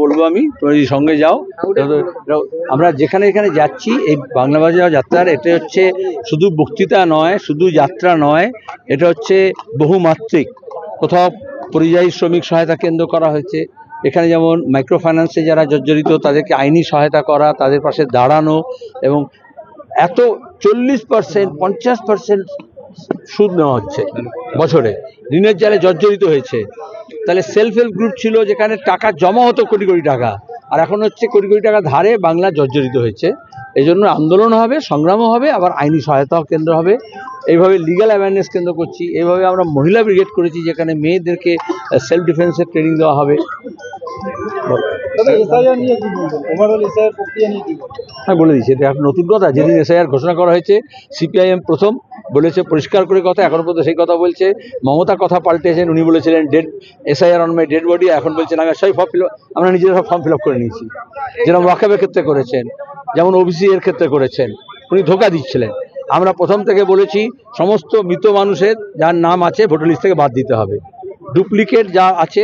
বলব আমি যদি সঙ্গে যাও আমরা যেখানে এখানে যাচ্ছি এই বাংলা বাজার যাত্রার এটা হচ্ছে শুধু বক্তৃতা নয় শুধু যাত্রা নয় এটা হচ্ছে বহুমাত্রিক। কোথাও পরিযায়ী শ্রমিক সহায়তা কেন্দ্র করা হয়েছে। এখানে যেমন মাইক্রো ফাইন্যান্সে যারা জর্জরিত তাদেরকে আইনি সহায়তা করা তাদের পাশে দাঁড়ানো এবং এত চল্লিশ পার্সেন্ট পঞ্চাশ পার্সেন্ট সুদ নেওয়া হচ্ছে বছরে। ঋণের জালে জর্জরিত হয়েছে। তাহলে সেলফ হেল্প গ্রুপ ছিল যেখানে টাকা জমা হতো কোটি কোটি টাকা। আর এখন হচ্ছে কোটি কোটি টাকা ধারে বাংলা জর্জরিত হয়েছে। এই জন্য আন্দোলন হবে সংগ্রামও হবে আবার আইনি সহায়তাও কেন্দ্র হবে। এইভাবে লিগ্যাল অ্যাওয়ারনেস কেন্দ্র করছি। এইভাবে আমরা মহিলা ব্রিগেড করেছি যেখানে মেয়েদেরকে সেলফ ডিফেন্সের ট্রেনিং দেওয়া হবে। হ্যাঁ বলে দিচ্ছি। এটা নতুন কথা। যেদিন এসআইআর ঘোষণা করা হয়েছে সিপিআইএম প্রথম। বলেছে, পরিষ্কার করে কথা, এখন পর্যন্ত সেই কথা বলছে। মমতা কথা পাল্টেছেন, উনি বলেছিলেন dead SIR on my dead body এখন বলছেন আমি সবই ফর্ম ফিল আমরা নিজেরা সব ফর্ম ফিল করে নিয়েছি। যেরকম ওয়াকাবের ক্ষেত্রে করেছেন, যেমন ওবিসি এর ক্ষেত্রে করেছেন, উনি ধোকা দিচ্ছিলেন। আমরা প্রথম থেকে বলেছি, সমস্ত মৃত মানুষের যার নাম আছে, ভোটার লিস্ট থেকে বাদ দিতে হবে। ডুপ্লিকেট যা আছে,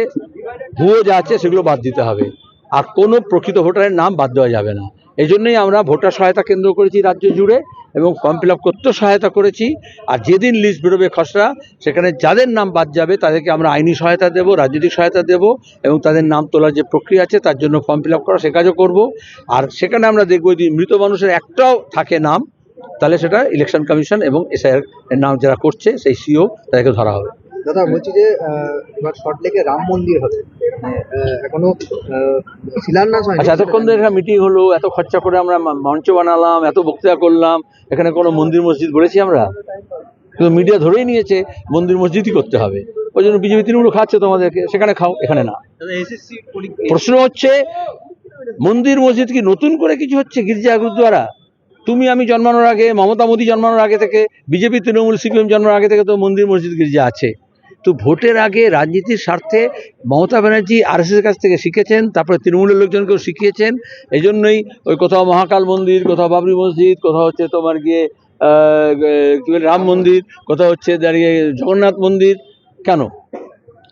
ভুয়ো যা আছে, সেগুলো বাদ দিতে হবে। আর কোনো প্রকৃত ভোটারের নাম বাদ দেওয়া যাবে না। এই জন্যই আমরা ভোটার সহায়তা কেন্দ্র করেছি রাজ্য জুড়ে। এবং ফর্ম ফিল আপ করতেও সহায়তা করেছি। আর যেদিন লিস্ট বেরোবে খসড়া, সেখানে যাদের নাম বাদ যাবে, তাদেরকে আমরা আইনি সহায়তা দেব, রাজনৈতিক সহায়তা দেব এবং তাদের নাম তোলার যে প্রক্রিয়া আছে, তার জন্য ফর্ম ফিল আপ করা সে কাজও করব। আর সেখানে আমরা দেখব যদি মৃত মানুষের একটাও থাকে নাম, তাহলে সেটা ইলেকশন কমিশন এবং এসআইআর নাম যারা করছে, সেই সিও তাদেরকে ধরা হবে। দাদা বলছি যে এবার শর্ট লেকে রাম মন্দির হবে। মানে, এখনও শিলান্যাস হয়নি। আচ্ছা এতক্ষণ ধরে এখানে মিটিং হলো এত খরচা করে আমরা মঞ্চ বানালাম এত বক্তৃতা করলাম এখানে কোনো মন্দির মসজিদ বলেছি আমরা? কিন্তু মিডিয়া ধরেই নিয়েছে মন্দির মসজিদই করতে হবে। ওই জন্য বিজেপি তৃণমূল খাচ্ছে তোমাদেরকে সেখানে খাও এখানে না। প্রশ্ন হচ্ছে মন্দির মসজিদ কি নতুন করে কিছু হচ্ছে গির্জা গুরুদ্বারা তুমি আমি জন্মানোর আগে মমতা মোদী জন্মানোর আগে থেকে বিজেপি তৃণমূল সিপিএম জন্মানোর আগে থেকে তো মন্দির মসজিদ গির্জা আছে। তো ভোটের আগে রাজনীতির স্বার্থে মমতা ব্যানার্জি আর আরএসএস কাছ থেকে শিখেছেন, তারপরে তৃণমূলের লোকজনকেও শিখিয়েছেন। এই জন্যই ওই কোথাও মহাকাল মন্দির, কোথাও বাবরি মসজিদ, কোথাও হচ্ছে তোমার গিয়ে কি বলে, রাম মন্দির, কোথাও হচ্ছে দাঁড়িয়ে জগন্নাথ মন্দির। কেন?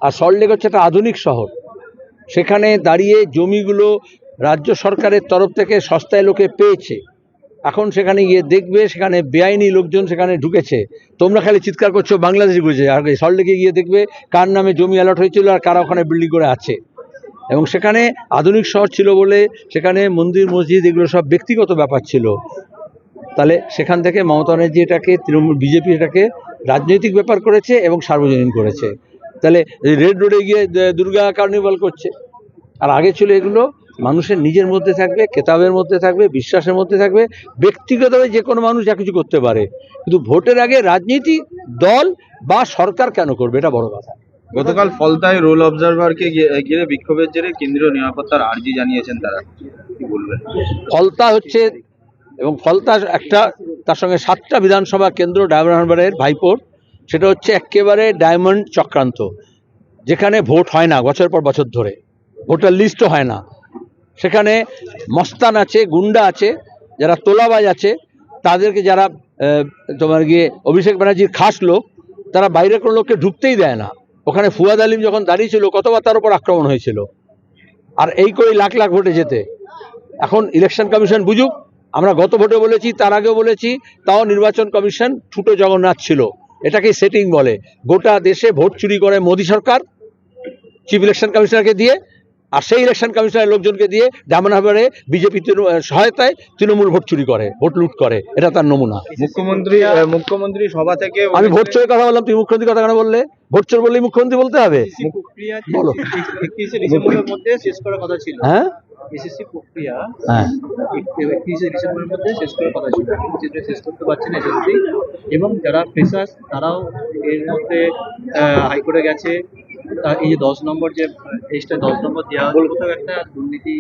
আর সল্টলেক হচ্ছে একটা আধুনিক শহর। সেখানে দাঁড়িয়ে জমিগুলো রাজ্য সরকারের তরফ থেকে সস্তায় লোকে পেয়েছে। এখন সেখানে গিয়ে দেখবে সেখানে বেআইনি লোকজন সেখানে ঢুকেছে। তোমরা খালি চিৎকার করছ বাংলাদেশ বুঝে আর সল্টলেকে গিয়ে দেখবে কার নামে জমি অ্যালট হয়েছিল আর কারা ওখানে বিল্ডিং করে আছে। এবং সেখানে আধুনিক শহর ছিল বলে সেখানে মন্দির, মসজিদ এগুলো সব ব্যক্তিগত ব্যাপার ছিল। তাহলে সেখান থেকে মমতা ব্যানার্জি এটাকে, তৃণমূল, বিজেপি এটাকে রাজনৈতিক ব্যাপার করেছে এবং সার্বজনীন করেছে। তাহলে রেড রোডে গিয়ে দুর্গা কার্নিভাল করছে। আর আগে ছিল এগুলো মানুষের নিজের মধ্যে থাকবে কেতাবের মধ্যে থাকবে বিশ্বাসের মধ্যে থাকবে ব্যক্তিগতভাবে যে কোনো মানুষ যা কিছু করতে পারে। কিন্তু ভোটের আগে রাজনীতি দল বা সরকার কেন করবে? এটা বড় কথা। গতকাল ফলতায় রোল অবজারভারকে ঘিরে বিক্ষোভের জেরে কেন্দ্রীয় নিরাপত্তার আর্জি জানিয়েছেন তারা। কি বলবেন? ফলতা হচ্ছে এবং ফলতা একটা তার সঙ্গে সাতটা বিধানসভা কেন্দ্র ডায়মন্ড হারবারের ভাইপোর সেটা হচ্ছে একেবারে ডায়মন্ড চক্রান্ত যেখানে ভোট হয় না বছর পর বছর ধরে। ভোটার লিস্টও হয় না। সেখানে মস্তান আছে, গুন্ডা আছে, যারা তোলাবাজ আছে, তাদেরকে যারা তোমার গিয়ে অভিষেক ব্যানার্জির খাস লোক, তারা বাইরের কোনো লোককে ঢুকতেই দেয় না। ওখানে ফুয়াদ আলিম যখন দাঁড়িয়েছিল, কতবার তার উপর আক্রমণ হয়েছিল। আর এই করেই লাখ লাখ ভোটে যেতে এখন ইলেকশন কমিশন বুঝুক, আমরা গত ভোটে বলেছি, তার আগেও বলেছি, তাও নির্বাচন কমিশন ছুটো জগন্নাথ ছিল। এটাকে সেটিং বলে। গোটা দেশে ভোট চুরি করে মোদী সরকার চিফ ইলেকশন কমিশনারকে দিয়ে আর সেই ইলেকশন কমিশনের লোকজনকে দিয়ে ডায়মন্ড বিজেপি সহায়তায় তৃণমূল ভোট চুরি করে ভোট লুট করে এটা তার নমুনা। মুখ্যমন্ত্রী মুখ্যমন্ত্রী সভা থেকে আমি ভোট চোরের কথা বললাম তুমি মুখ্যমন্ত্রী কথা কেন বললে? ভোট চোর বললেই মুখ্যমন্ত্রী বলতে হবে। বলো। মধ্যে শেষ করার কথা ছিল। হ্যাঁ? এসএসসি প্রক্রিয়া হ্যাঁ। একত্রিশে ডিসেম্বরের মধ্যে শেষ করার কথা ছিল। সেটা শেষ করতে পারছে না এসএসসি এবং যারা ফ্রেশার্স তারাও এর মধ্যে আহ, হাইকোর্টে গেছে। এই যে দশ নম্বর যে এক্সট্রা দশ নম্বর দেওয়া হলো কোথাও একটা দুর্নীতি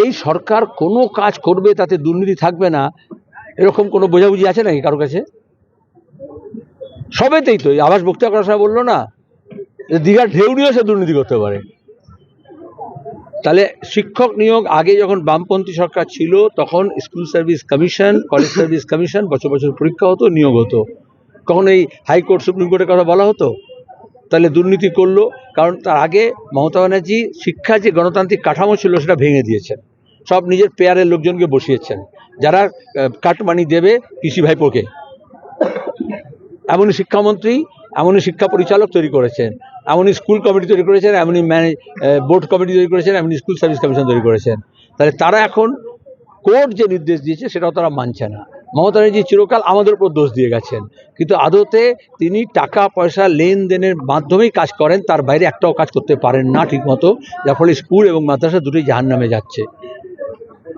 এই সরকার কোনো কাজ করবে তাতে দুর্নীতি থাকবে না, এরকম কোনো বোঝাবুঝি আছে নাকি কারও কাছে? সবেতেই তো আবাস বক্তৃতা করার সময় বলল না, যে দীঘার ঢেউ নিয়েও সে দুর্নীতি করতে পারে। তাহলে শিক্ষক নিয়োগ আগে যখন বামপন্থী সরকার ছিল, তখন school service commission, college service commission বছর বছর পরীক্ষা হতো, নিয়োগ হতো। কখন এই হাইকোর্ট, সুপ্রিম কোর্টের কথা বলা হতো? তাহলে দুর্নীতি করল, কারণ তার আগে মমতা ব্যানার্জি শিক্ষা যে গণতান্ত্রিক কাঠামো ছিল সেটা ভেঙে দিয়েছেন। সব নিজের পেয়ারের লোকজনকে বসিয়েছেন। যারা কাটমানি দেবে কৃষি ভাইপোকে। এমনই শিক্ষামন্ত্রী, এমনই শিক্ষা পরিচালক তৈরি করেছেন। এমনই স্কুল কমিটি তৈরি করেছেন, এমনই বোর্ড কমিটি তৈরি করেছেন, এমনই স্কুল সার্ভিস কমিশন তৈরি করেছেন। তাহলে তারা এখন কোর্ট যে নির্দেশ দিয়েছে সেটাও তারা মানছে না। মমতা ব্যানার্জি চিরকাল আমাদের উপর দোষ দিয়ে গেছেন। কিন্তু আদতে তিনি টাকা পয়সা লেনদেনের মাধ্যমেই কাজ করেন তার বাইরে একটাও কাজ করতে পারেন না ঠিকমতো যার ফলে স্কুল এবং মাদ্রাসা দুটোই জাহান নামে যাচ্ছে।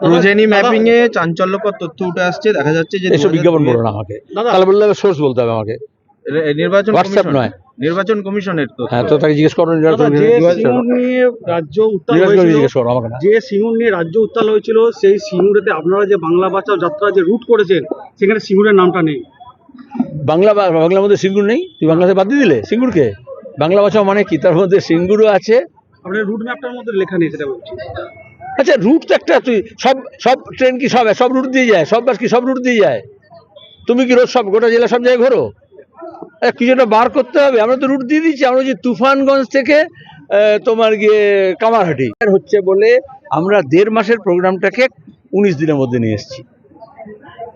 প্রোজেনি ম্যাপিং এ চাঞ্চল্যকর তথ্য উঠে আসছে দেখা যাচ্ছে যে এসব বিজ্ঞাপন বলো না আমাকে। দাদা। তাহলে বললে সোর্স বলতে হবে আমাকে। নির্বাচন হোয়াটসঅ্যাপ নয়। নির্বাচন কমিশনের তথ্য। হ্যাঁ তো তাকে জিজ্ঞেস করো দাদা, যে জিজ্ঞেস নিয়ে রাজ্য উত্তাল হয়েছিল যে সিঙ্গুর নিয়ে রাজ্য উত্তাল হয়েছিল সেই সিঙ্গুরেতে আপনারা যে বাংলা বাঁচাও যাত্রা যে রুট করেছেন সেখানে সিঙ্গুরের নামটা নেই। বাংলা বাংলার মধ্যে সিঙ্গুর নেই? তুই বাংলাতে বাদ দিয়ে দিলে সিঙ্গুরকে? বাংলা ভাষা মানে কি? তার মধ্যে সিঙ্গুরও আছে। আপনার রুট ম্যাপটার মধ্যে লেখা নেই সেটা বলছি। আচ্ছা রুট তো একটা তুই সব সব ট্রেন কি সব সব রুট দিয়ে যায়? সব বাস কি সব রুট দিয়ে যায়? তুমি কি রোজ সব গোটা জেলা সব জায়গায় ঘোরো? কিছু একটা বার করতে হবে? আমরা তো রুট দিয়ে দিচ্ছি। আমরা যে তুফানগঞ্জ থেকে তোমার গিয়ে কামারহাটি। হচ্ছে বলে আমরা দেড় মাসের প্রোগ্রামটাকে উনিশ দিনের মধ্যে নিয়ে এসেছি।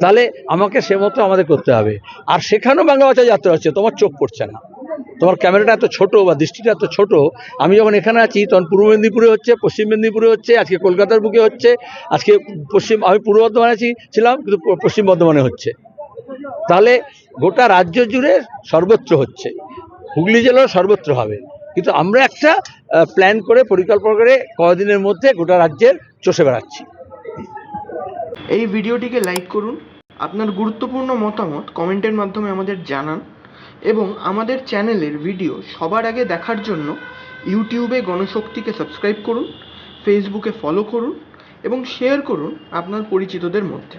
তাহলে আমাকে সে মতো আমাদের করতে হবে। আর সেখানেও বাংলা ভাষা যাত্রা হচ্ছে, তোমার চোখ পড়ছে না। তোমার ক্যামেরাটা এত ছোট বা দৃষ্টিটা এত ছোট, আমি যখন এখানে আছি, তখন পূর্ব মেদিনীপুরে হচ্ছে, পশ্চিম মেদিনীপুরে হচ্ছে, আজকে কলকাতার বুকে হচ্ছে, আজকে পশ্চিম, আমি পূর্ব বর্ধমানে আছি, ছিলাম, কিন্তু পশ্চিম বর্ধমানে হচ্ছে। তাহলে গোটা রাজ্য জুড়ে সর্বত্র হচ্ছে। হুগলি জেলাও সর্বত্র হবে। কিন্তু আমরা একটা প্ল্যান করে, পরিকল্পনা করে কদিনের মধ্যে গোটা রাজ্যের চষে বেড়াচ্ছি। এই ভিডিওটিকে লাইক করুন, আপনার গুরুত্বপূর্ণ মতামত কমেন্টের মাধ্যমে আমাদের জানান এবং আমাদের চ্যানেলের ভিডিও সবার আগে দেখার জন্য ইউটিউবে গণশক্তিকে সাবস্ক্রাইব করুন ফেসবুকে ফলো করুন এবং শেয়ার করুন আপনার পরিচিতদের মধ্যে।